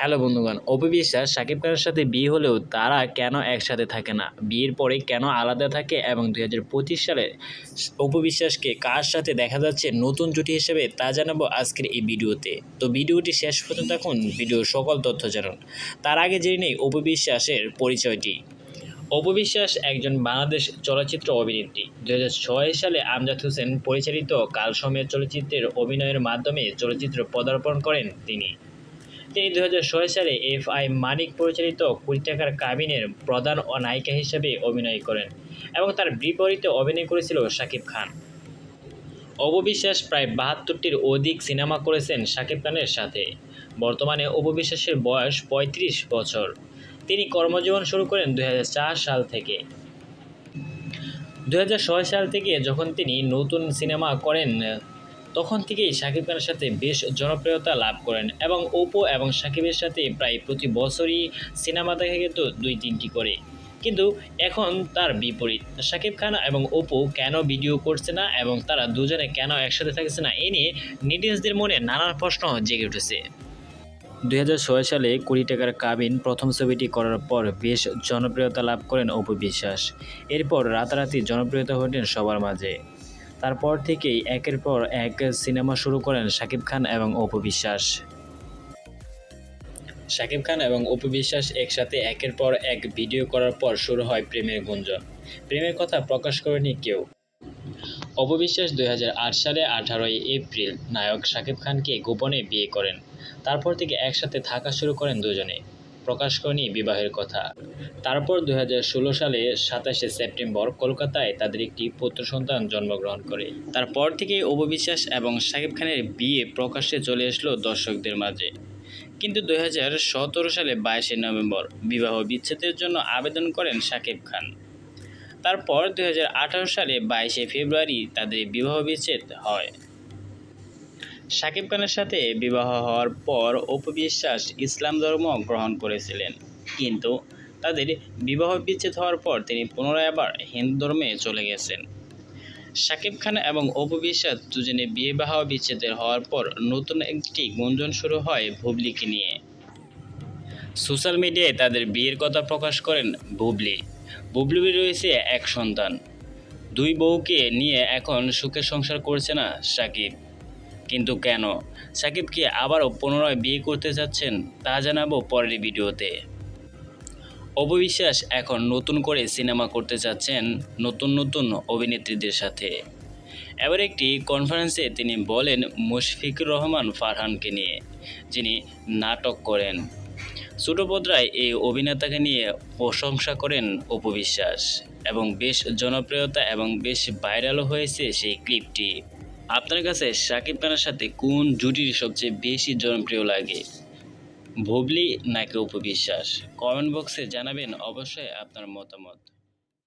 Hello বন্ধুগণ অপু বিশ্বাস সাকিব খানের সাথে বিয়ে হলেও তারা কেন একসাথে থাকে না? বিয়ের পরে কেন আলাদা থাকে এবং দুই হাজার পঁচিশ সালে অপু বিশ্বাসকে কার সাথে দেখা যাচ্ছে নতুন জুটি হিসেবে তা জানাব আজকের এই ভিডিওতে। তো ভিডিওটি শেষ পর্যন্ত থাকুন ভিডিওর সকল তথ্য জানুন। তার আগে জেনে নেই অপু বিশ্বাসের পরিচয়টি। অপু বিশ্বাস একজন বাংলাদেশ চলচ্চিত্র অভিনেত্রী। দু ছয় সালে আমজাদ হোসেন পরিচালিত কাল সময়ের চলচ্চিত্রের অভিনয়ের মাধ্যমে চলচ্চিত্র পদার্পণ করেন তিনি। তিনি দু হাজার ছয় সালে এফ আই মানিক পরিচালিত কুড়ি টাকার কাবিনের প্রধান ও নায়িকা হিসেবে অভিনয় করেন এবং তার বিপরীতে অভিনয় করেছিল শাকিব খান। অববিশ্বাস প্রায় বাহাত্তরটির অধিক সিনেমা করেছেন শাকিব খানের সাথে। বর্তমানে অববিশ্বাসের বয়স ৩৫ বছর। তিনি কর্মজীবন শুরু করেন দুই হাজার চার সাল থেকে। দুই হাজার ছয় সাল থেকে যখন তিনি নতুন সিনেমা করেন তখন থেকেই শাকিব খানের সাথে বেশ জনপ্রিয়তা লাভ করেন এবং ওপো এবং শাকিবের সাথে প্রায় প্রতি বছরই সিনেমা দেখা যেত দুই তিনটি করে। কিন্তু এখন তার বিপরীত। শাকিব খান এবং ওপো কেন ভিডিও করছে না এবং তারা দুজনে কেন একসাথে থাকছে না, এ নিয়ে নেটিজদের মনে নানান প্রশ্ন জেগে উঠেছে। দু হাজার ছয় সালে কোটি টাকার কাবিন প্রথম ছবিটি করার পর বেশ জনপ্রিয়তা লাভ করেন অপু বিশ্বাস। এরপর রাতারাতি জনপ্রিয়তা হলেন সবার মাঝে। তারপর থেকেই একের পর এক সিনেমা শুরু করেন শাকিব খান এবং অপু বিশ্বাস। শাকিব খান এবং অপু বিশ্বাস একসাথে একের পর এক ভিডিও করার পর শুরু হয় প্রেমের গুঞ্জন। প্রেমের কথা প্রকাশ করেনি কেউ। অপু বিশ্বাস দুই সালে আঠারোই এপ্রিল নায়ক শাকিব খানকে গোপনে বিয়ে করেন। তারপর থেকে একসাথে থাকা শুরু করেন দুজনে প্রকাশ করেনি বিবাহের কথা। তারপর দু হাজার ষোলো সালে সাতাশে সেপ্টেম্বর কলকাতায় তাদের একটি পুত্র সন্তান জন্মগ্রহণ করে। তারপর থেকে অববিশ্বাস এবং শাকিব খানের বিয়ে প্রকাশ্যে চলে আসলো দর্শকদের মাঝে। কিন্তু দু হাজার সতেরো সালে বাইশে নভেম্বর বিবাহ বিচ্ছেদের জন্য আবেদন করেন শাকিব খান। তারপর দু হাজার আঠারো সালে বাইশে ফেব্রুয়ারি তাদের বিবাহ বিচ্ছেদ হয়। শাকিব খানের সাথে বিবাহ হওয়ার পর অপু বিশ্বাস ইসলাম ধর্ম গ্রহণ করেছিলেন। কিন্তু তাদের বিবাহ বিচ্ছেদ হওয়ার পর তিনি পুনরায় আবার হিন্দু ধর্মে চলে গেছেন। শাকিব খান এবং অপু বিশ্বাস দুজনে বিয়ে বাহ বিচ্ছেদের হওয়ার পর নতুন একটি গুঞ্জন শুরু হয় ভুবলিকে নিয়ে। সোশ্যাল মিডিয়ায় তাদের বিয়ের কথা প্রকাশ করেন বুবলি। বুবলি রয়েছে এক সন্তান। দুই বউকে নিয়ে এখন সুখে সংসার করছে না সাকিব। কিন্তু কেন? সাকিব কি আবারও পুনরায় বিয়ে করতে যাচ্ছেন তা জানাব পরের ভিডিওতে। অববিশ্বাস এখন নতুন করে সিনেমা করতে যাচ্ছেন নতুন নতুন অভিনেত্রীদের সাথে। এবার একটি কনফারেন্সে তিনি বলেন মুশফিকুর রহমান ফারহানকে নিয়ে, যিনি নাটক করেন। ছোটপদ্রায় এই অভিনেতাকে নিয়ে প্রশংসা করেন অপবিশ্বাস এবং বেশ জনপ্রিয়তা এবং বেশ ভাইরালও হয়েছে সেই ক্লিপটি। আপনার কাছে শাকিব খানের সাথে কোন জুটির সবচেয়ে বেশি জনপ্রিয় লাগে? ভুবলি নাকি উপবিশ্বাস কমেন্ট বক্সে জানাবেন অবশ্যই আপনার মতামত।